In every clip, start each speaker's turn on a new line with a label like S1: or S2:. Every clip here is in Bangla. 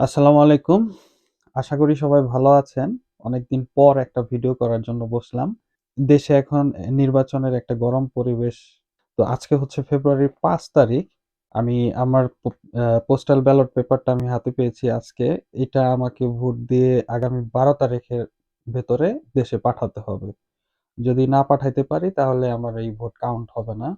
S1: আসসালামু আলাইকুম। আশা করি সবাই ভালো আছেন। অনেকদিন পর একটা ভিডিও করার জন্য বসলাম। দেশে এখন নির্বাচনের একটা গরম পরিবেশ। তো আজকে হচ্ছে ফেব্রুয়ারির পাঁচ তারিখ। আমি আমার পোস্টাল ব্যালট পেপারটা আমি হাতে পেয়েছি আজকে। এটা আমাকে ভোট দিয়ে আগামী ১২ তারিখের ভেতরে দেশে পাঠাতে হবে। যদি না পাঠাইতে পারি তাহলে আমার এই ভোট কাউন্ট হবে না।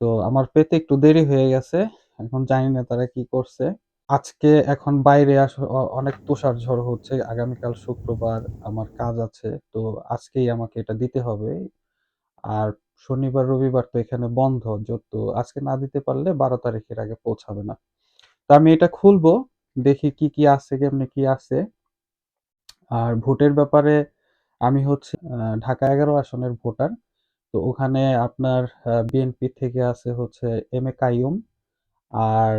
S1: তো আমার পেতে একটু দেরি হয়ে গেছে। এখন জানি না তারা কি করছে। আজকে এখন বাইরে আস অনেক তুষারঝড় হচ্ছে। আগামীকাল শুক্রবার আমার কাজ আছে। তো আজকেই আমাকে এটা দিতে হবে। আর শনিবার, রবিবার তো এখানে বন্ধ। যত আজকে না দিতে পারলে ১২ তারিখের আগে পৌঁছাবে না। তো আমি এটা খুলবো। দেখি কি, কি আছে, কেমনি কি আছে। আর ভোটের ব্যাপারে আমি হচ্ছে ঢাকা ১১ আসনের ভোটার। তো ওখানে আপনার বিএনপি থেকে আছে হচ্ছে এম এ কাইয়ুম। আর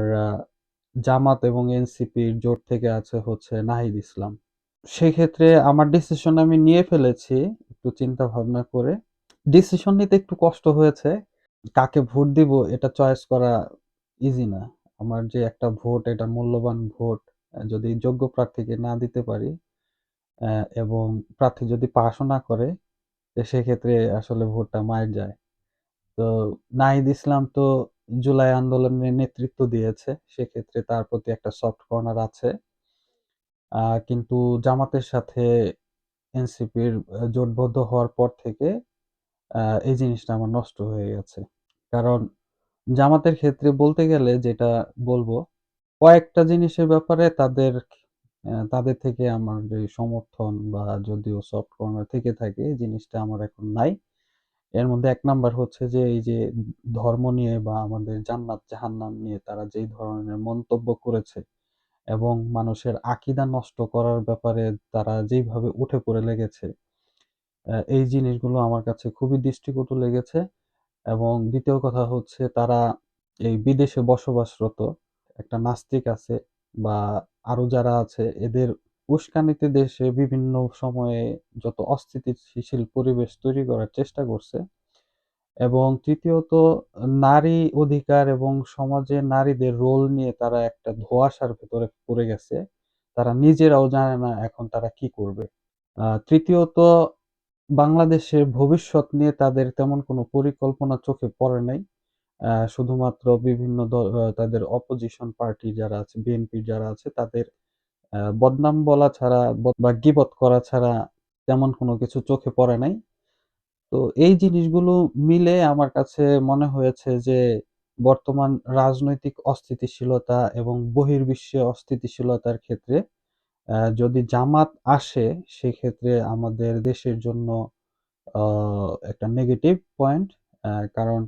S1: জামাত এবং এনসিপির জোট থেকে আছে হচ্ছে নাহিদ ইসলাম। সেক্ষেত্রে আমার ডিসিশন আমি নিয়ে ফেলেছি একটু চিন্তা ভাবনা করে। ডিসিশন নিতে একটু কষ্ট হয়েছে। কাকে ভোট দিব এটা চয়েস করা ইজি না। আমার যে একটা ভোট এটা মূল্যবান ভোট। যদি যোগ্য প্রার্থীকে না দিতে পারি এবং প্রার্থী যদি পাসও না করে, সেক্ষেত্রে আসলে ভোটটা মাইর যায়। তো নাহিদ ইসলাম তো জুলাই আন্দোলনের নেতৃত্ব দিয়েছে। সেক্ষেত্রে তার প্রতি একটা সফট কর্নার আছে। কিন্তু জামাতের সাথে এনসিপির জোটবদ্ধ হওয়ার পর থেকে এই জিনিসটা আমার নষ্ট হয়ে গেছে। কারণ জামাতের ক্ষেত্রে বলতে গেলে যেটা বলব কয়েকটা জিনিসের ব্যাপারে তাদের তাদের থেকে আমার যে সমর্থন বা যদিও সফট কর্নার থেকে থাকে, এই জিনিসটা আমার এখন নাই। এর মধ্যে এক নাম্বার হচ্ছে যে এই যে ধর্ম নিয়ে বা আমাদের জান্নাত জাহান্নাম নিয়ে তারা যেই ধরনের মন্তব্য করেছে এবং মানুষের আকীদা নষ্ট করার ব্যাপারে তারা যেইভাবে উঠে পড়ে লেগেছে, এই জিনিসগুলো আমার কাছে খুবই দৃষ্টিকটু লেগেছে এবং দ্বিতীয় কথা হচ্ছে তারা এই বিদেশে বসবাসরত একটা নাস্তিক আছে বা আরও যারা আছে এদের উস্কানিতে দেশে বিভিন্ন সময়ে যত অস্থিতিশীল পরিবেশ তৈরি করার চেষ্টা করছে এবং তৃতীয়ত নারী অধিকার এবং সমাজে নারীদের রোল নিয়ে তারা একটা ধোঁয়াশার ভেতরে পড়ে গেছে। তারা নিজেরাও জানে না এখন তারা কি করবে। তৃতীয়ত বাংলাদেশের ভবিষ্যৎ নিয়ে তাদের তেমন কোনো পরিকল্পনা চোখে পড়ে নাই। শুধুমাত্র বিভিন্ন তাদের অপোজিশন পার্টি যারা আছে, বিএনপি যারা আছে তাদের বদনাম বলা ছাড়া বা গীবত করা ছাড়া তেমন কোনো কিছু চোখে পড়ে নাই। তো এই জিনিসগুলো মিলে আমার কাছে মনে হয়েছে যে বর্তমান রাজনৈতিক অস্থিতিশীলতা এবং বহির্বিশ্বে অস্থিতিশীলতার ক্ষেত্রে যদি জামাত আসে, সেক্ষেত্রে আমাদের দেশের জন্য একটা নেগেটিভ পয়েন্ট। কারণ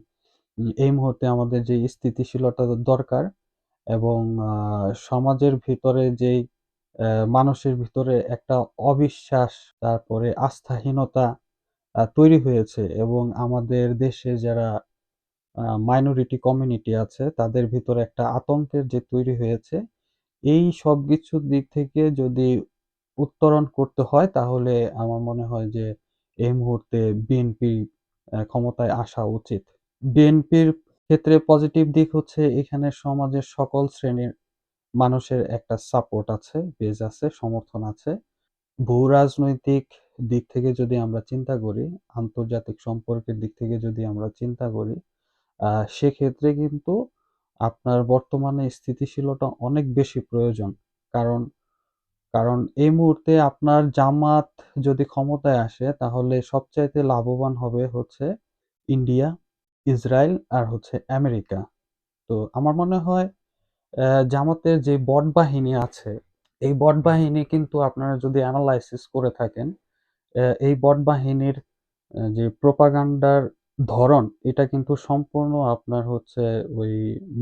S1: এই মুহূর্তে আমাদের যে স্থিতিশীলতা দরকার এবং সমাজের ভিতরে যেই মানুষের ভিতরে একটা অবিশ্বাস, তারপরে আস্থাহীনতা তৈরি হয়েছে এবং আমাদের দেশে যারা মাইনরিটি কমিউনিটি আছে তাদের ভিতরে একটা আতঙ্কের যে তৈরি হয়েছে, এই সবকিছুর দিক থেকে যদি উত্তরণ করতে হয় তাহলে আমার মনে হয় যে এই মুহূর্তে বিএনপি ক্ষমতায় আসা উচিত। বিএনপির ক্ষেত্রে পজিটিভ দিক হচ্ছে এখানে সমাজের সকল শ্রেণির মানুষের একটা সাপোর্ট আছে, বেজ আছে, সমর্থন আছে। ভূ-রাজনৈতিক দিক থেকে যদি আমরা চিন্তা করি, আন্তর্জাতিক সম্পর্কের দিক থেকে যদি আমরা চিন্তা করি, সেক্ষেত্রে কিন্তু আপনার বর্তমানে স্থিতিশীলতা অনেক বেশি প্রয়োজন। কারণ কারণ এই মুহূর্তে আপনার জামাত যদি ক্ষমতায় আসে তাহলে সবচাইতে লাভবান হবে হচ্ছে ইন্ডিয়া, ইসরায়েল আর হচ্ছে আমেরিকা। তো আমার মনে হয় জামাতের যে বট বাহিনী আছে, এই বট বাহিনী কিন্তু আপনারা যদি অ্যানালাইসিস করে থাকেন, এই বট বাহিনীর যে প্রোপাগান্ডার ধরন, এটা কিন্তু সম্পূর্ণ আপনার হচ্ছে ওই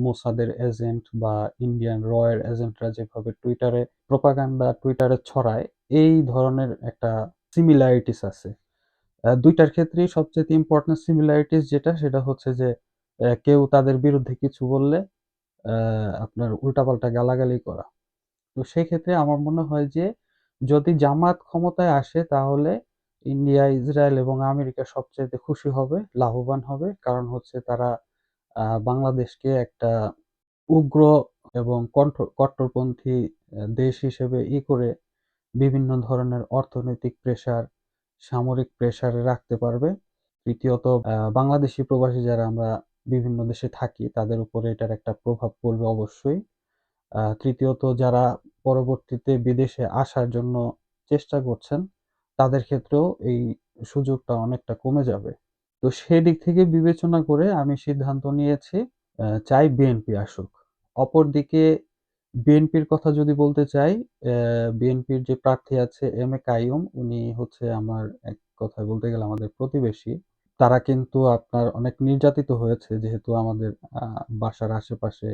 S1: মোসাদের এজেন্ট বা ইন্ডিয়ান র এর এজেন্টরা যেভাবে টুইটারে প্রোপাগান্ডা টুইটারে ছড়ায়, এই ধরনের একটা সিমিলারিটিস আছে। ২ ক্ষেত্রেই সবচেয়ে ইম্পোর্টেন্ট সিমিলারিটিস যেটা, সেটা হচ্ছে যে কেউ তাদের বিরুদ্ধে কিছু বললে আপনার উল্টাপাল্টা গালাগালি করা। তো সেক্ষেত্রে আমার মনে হয় যে যদি জামাত ক্ষমতায় আসে তাহলে ইন্ডিয়া, ইসরায়েল এবং আমেরিকা সবচাইতে খুশি হবে, লাভবান হবে। কারণ হচ্ছে তারা বাংলাদেশকে একটা উগ্র এবং কট্টরপন্থী দেশ হিসেবে ই করে বিভিন্ন ধরনের অর্থনৈতিক প্রেশার, সামরিক প্রেশারে রাখতে পারবে। তৃতীয়ত বাংলাদেশী প্রবাসী যারা আমরা বিভিন্ন দেশে থাকি তাদের উপরে এটার একটা প্রভাব পড়বে অবশ্যই। তৃতীয়ত যারা পরবর্তীতে বিদেশে আসার জন্য চেষ্টা করছেন, তাদের ক্ষেত্রেও এই সুযোগটা অনেকটা কমে যাবে। তো সেদিক থেকে বিবেচনা করে আমি সিদ্ধান্ত নিয়েছি চাই বিএনপি আসুক। অপরদিকে বিএনপির কথা যদি বলতে চাই, বিএনপির যে প্রার্থী আছে এম এ কাইয়ুম উনি হচ্ছে আমার এক কথায় বলতে গেলে আমাদের প্রতিবেশী। তারা কিন্তু আপনার অনেক নির্যাতিত হয়েছে যেহেতু আমাদের আ বাসার আশেপাশে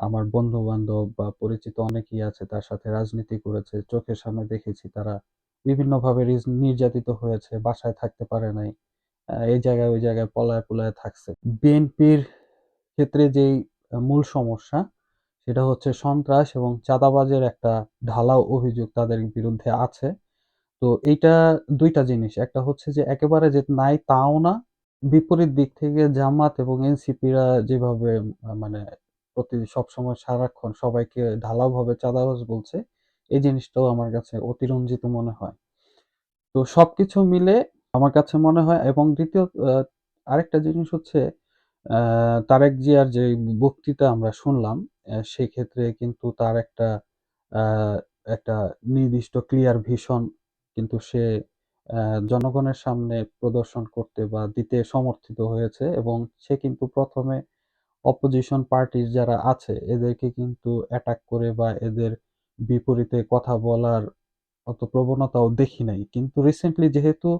S1: আমার বন্ধু-বান্ধব বা পরিচিত অনেকেই আছে তার সাথে রাজনীতি করেছে। চোখের সামনে দেখেছি তারা বিভিন্নভাবে নির্যাতিত হয়েছে, বাসায় থাকতে পারে নাই। এই জায়গায় ওই জায়গায় পলায়, পুলায় থাকছে। বিএনপির ক্ষেত্রে যেই মূল সমস্যা সেটা হচ্ছে সন্ত্রাস এবং চাঁদাবাজের একটা ঢালাও অভিযোগ তাদের বিরুদ্ধে আছে। তো এইটা ২ টা জিনিস। একটা হচ্ছে যে একেবারে যে নাই তাও না। বিপরীত দিক থেকে জামাত এবং এনসিপিরা যেভাবে মানে প্রতি সবসময় সারাক্ষণ সবাইকে ঢালাওভাবে চাঁদাবাজ বলছে, এই জিনিসটাও আমার কাছে অতিরঞ্জিত মনে হয়। তো সবকিছু মিলে আমার কাছে মনে হয় এবং দ্বিতীয় আরেকটা জিনিস হচ্ছে তারেক জিয়ার যে বক্তৃতা আমরা শুনলাম, সেক্ষেত্রে কিন্তু তার একটা একটা নির্দিষ্ট ক্লিয়ার ভিশন কিন্তু সে জনগণের সামনে প্রদর্শন করতে বা দিতে সমর্থিত হয়েছে এবং সে কিন্তু ১ম এ অপোজিশন পার্টির যারা আছে এদেরকে কিন্তু অ্যাটাক করে বা এদের বিপরীতে কথা বলার অত প্রবণতাও দেখি নাই। কিন্তু রিসেন্টলি যেহেতু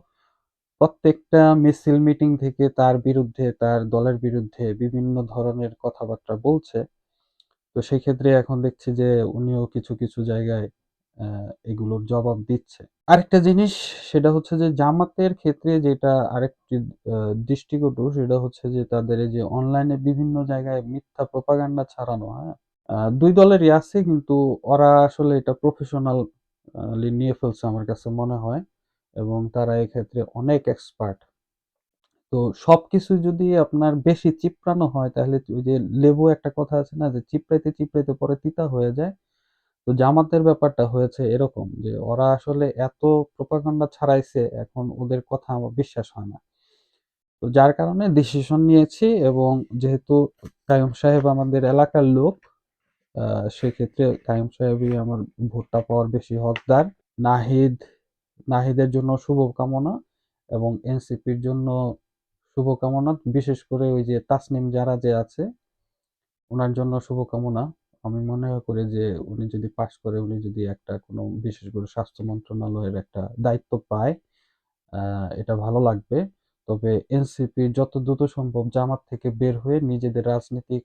S1: প্রত্যেকটা মিছিল মিটিং থেকে তার বিরুদ্ধে, তার দলের বিরুদ্ধে বিভিন্ন ধরনের কথাবার্তা বলছে। তো সেক্ষেত্রে এখন দেখছি যে উনিও কিছু, কিছু জায়গায় এগুলোর জবাব দিচ্ছে। আরেকটা জিনিস সেটা হচ্ছে যে জামাতের ক্ষেত্রে যেটা আরেকটি দৃষ্টিকটু সেটা হচ্ছে যে তাদের যে অনলাইনে বিভিন্ন জায়গায় মিথ্যা প্রপাগান্ডা ছাড়ানো হ্যাঁ? ২ দলেরই আছে কিন্তু ওরা আসলে এটা প্রফেশনাল নিয়ে ফেলছে আমার কাছে মনে হয় এবং তারা এক্ষেত্রে অনেক এক্সপার্ট। তো সবকিছু যদি আপনার বেশি চিপড়ানো হয় তাহলে ওই যে লেবু একটা কথা আছে না যে চিপড়াইতে, চিপড়াইতে পরে তিতা হয়ে যায়। তো জামাতের ব্যাপারটা হয়েছে এরকম যে ওরা আসলে এত প্রপাগান্ডা ছড়াইছে এখন ওদের কথা আমার বিশ্বাস হয় না। তো যার কারণে ডিসিশন নিয়েছি এবং যেহেতু কাইয়ুম সাহেব আমাদের এলাকার লোক, সেক্ষেত্রে কাইয়ুম সাহেবই আমার ভোটটা পাওয়ার বেশি হকদার। নাহিদ, নাহিদের জন্য শুভকামনা এবং এনসিপির জন্য শুভকামনা। বিশেষ করে ওই যে তাসনিম যারা যে আছে, ওনার জন্য শুভকামনা। আমি মনে করি যে উনি যদি পাশ করে, উনি যদি একটা কোনো বিশেষ করে স্বাস্থ্য মন্ত্রণালয়ের একটা দায়িত্ব পায়, এটা ভালো লাগবে। তবে এনসিপি যত দ্রুত সম্ভব জামাত থেকে বের হয়ে নিজেদের রাজনীতি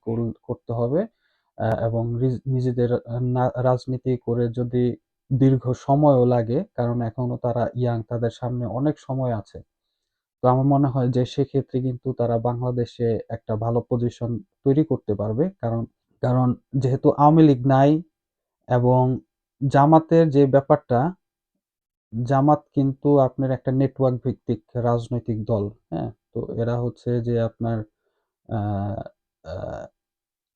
S1: করতে হবে। এবং নিজেদের রাজনীতি করে যদি দীর্ঘ সময়ও লাগে, কারণ এখনও তারা ইয়াং, তাদের সামনে অনেক সময় আছে। তো আমার মনে হয় যে সেক্ষেত্রে কিন্তু তারা বাংলাদেশে একটা ভালো পজিশন তৈরি করতে পারবে। কারণ কারণ যেহেতু আওয়ামী লীগ নাই এবং জামাতের যে ব্যাপারটা, জামাত কিন্তু আপনার একটা নেটওয়ার্ক ভিত্তিক রাজনৈতিক দল, হ্যাঁ? তো এরা হচ্ছে যে আপনার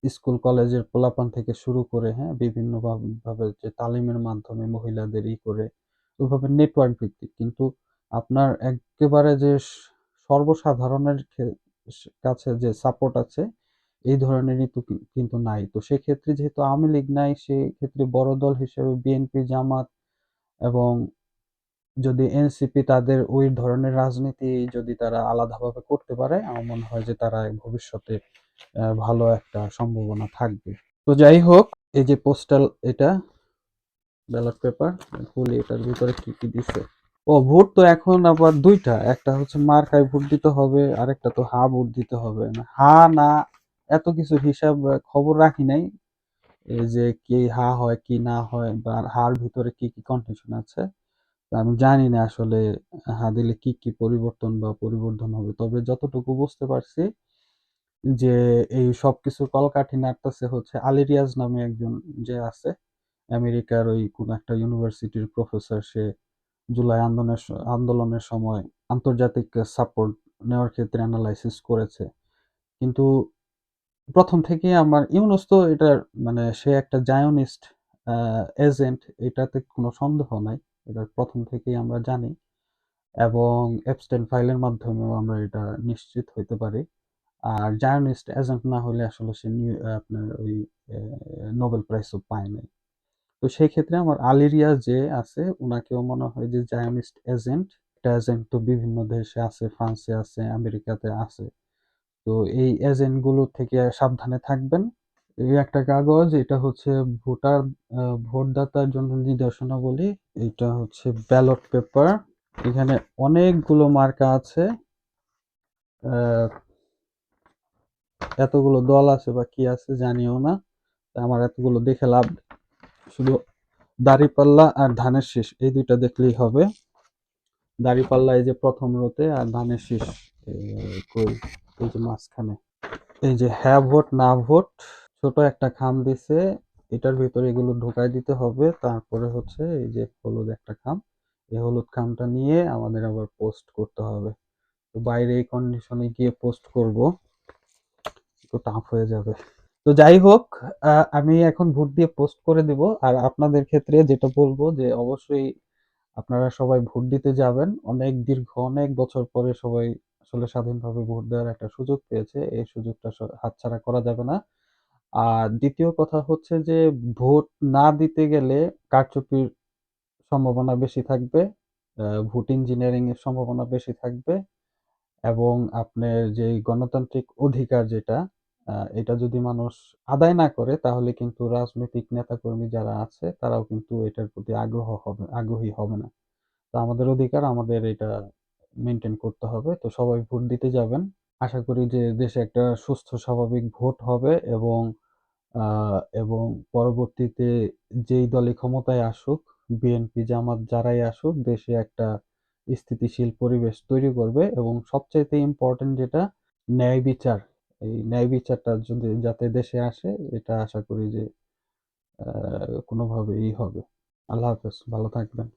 S1: স্কুল কলেজের পোলাপান থেকে শুরু করে, হ্যাঁ? বিভিন্ন ভাবে যে তালিমের মাধ্যমে মহিলাদের ই করে, ওইভাবে নেটওয়ার্ক ভিত্তিক। কিন্তু আপনার এক্কেবারে যে সর্বসাধারণের কাছে যে সাপোর্ট আছে, এই ধরনেরই তো কিন্তু নাই। তো সেক্ষেত্রে যেহেতু আওয়ামী লীগ নাই, সেক্ষেত্রে বড় দল হিসেবে বিএনপি, জামাত এবং যদি এনসিপি তাদের ওই ধরনের রাজনীতি যদি তারা আলাদাভাবে করতে পারে, আমার মনে হয় যে তারা ভবিষ্যতে ভালো একটা সম্ভাবনা থাকবে। তো যাই হোক, এই যে পোস্টাল এটা ব্যালট পেপার, খুলি এটার ভিতরে কি, কি দিছে। ও ভোট তো এখন আবার দুইটা একটা হচ্ছে মার্কায় ভোট দিতে হবে, আরেকটা তো হা ভোট দিতে হবে। হা, না এত কিছু হিসাব খবর রাখি নাই। যে কি হা হয়, কি না হয় বা হার ভিতরে কি, কি কন্ডিশন আছে। আমি জানি না আসলে হা দিলে কি, কি পরিবর্তন বা পরিবর্ধন হবে। তবে যতটুকু বুঝতে পারছি যে এই সব সবকিছুর কলকাঠি নাড়তেছে হচ্ছে আলী রিয়াজ নামে একজন যে আছে, আমেরিকার ওই কোনো একটা ইউনিভার্সিটির প্রফেসর সে জুলাই আন্দোলনের আন্দোলনের সময় আন্তর্জাতিক সাপোর্ট নেওয়ার ক্ষেত্রে অ্যানালাইসিস করেছে। কিন্তু প্রথম থেকেই আমার ইউনুস তো এটার মানে সে একটা জায়নিস্ট এজেন্ট এটাতে কোনো সন্দেহ নাই। এটা প্রথম থেকেই আমরা জানি এবং এপস্টেন ফাইলের মাধ্যমেও আমরা এটা নিশ্চিত হইতে পারি। আর জায়নিস্ট এজেন্ট না হলে আসলে সে নিউ, আপনার ওই নোবেল প্রাইজও পায় নাই। তো সেই ক্ষেত্রে আমার আলিরিয়া যে আছে ওনাকেও মনে হয় যে জায়নিস্ট এজেন্ট একটা এজেন্ট তো বিভিন্ন দেশে আছে, ফ্রান্সে আছে, আমেরিকাতে আছে। তো এই এজেন্টগুলো থেকে সাবধানে থাকবেন। এই একটা কাগজ, এটা হচ্ছে ভোটার ভোটদাতার জন্য নির্দেশনাবলী এটা হচ্ছে ব্যালট পেপার এখানে অনেকগুলো মার্কা আছে। এতগুলো দল আছে বা কি আছে জানিও না আমার এতগুলো দেখে লাভ শুধু দাড়িপাল্লা আর ধানের শীষ, এই দুইটা দেখলেই হবে। দাড়িপাল্লা এই যে প্রথম রোতে আর ধানের শীষ কই? এই যে মাঝখানে। এই যে হ্যাঁ ভোট না ভোট ছোট একটা খাম দিছে, এটার ভিতরে এগুলো ঢোকাই দিতে হবে, তারপরে হচ্ছে এই যে হলুদ একটা খাম। এই হলুদ খামটা নিয়ে আমাদের আবার পোস্ট করতে হবে। তো বাইরে এই কন্ডিশনে গিয়ে পোস্ট করব, একটু টাফ হয়ে যাবে। তো যাই হোক আমি এখন ভোট দিয়ে পোস্ট করে দিব, আর আপনাদের ক্ষেত্রে যেটা বলব যে অবশ্যই আপনারা সবাই ভোট দিতে যাবেন। অনেক দীর্ঘ, অনেক বছর পরে সবাই আসলে স্বাধীনভাবে ভোট দেওয়ার একটা সুযোগ পেয়েছে। এই সুযোগটা হাতছাড়া করা যাবে না। আর দ্বিতীয় কথা হচ্ছে যে, ভোট না দিতে গেলে কারচুপির সম্ভাবনা বেশি থাকবে ভোট ইঞ্জিনিয়ারিং এর সম্ভাবনা বেশি থাকবে এবং আপনার যে গণতান্ত্রিক অধিকার যেটা এটা যদি মানুষ আদায় না করে তাহলে কিন্তু রাজনৈতিক নেতাকর্মী যারা আছে তারাও কিন্তু এটার প্রতি আগ্রহ হবে, আগ্রহী হবে না। তো আমাদের অধিকার, আমাদের এটা মেনটেন করতে হবে। তো সবাই ভোট দিতে যাবেন। আশা করি যে দেশে একটা সুস্থ, স্বাভাবিক ভোট হবে এবং এবং পরবর্তীতে যেই দলই ক্ষমতায় আসুক, বিএনপি, জামাত যারাই আসুক, দেশে একটা স্থিতিশীল পরিবেশ তৈরি করবে এবং সবচাইতে ইম্পর্টেন্ট যেটা ন্যায় বিচার। এই ন্যায় বিচারটা যদি, যাতে দেশে আসে, এটা আশা করি যে কোনোভাবেই হবে। আল্লাহ হাফেজ, ভালো থাকবেন।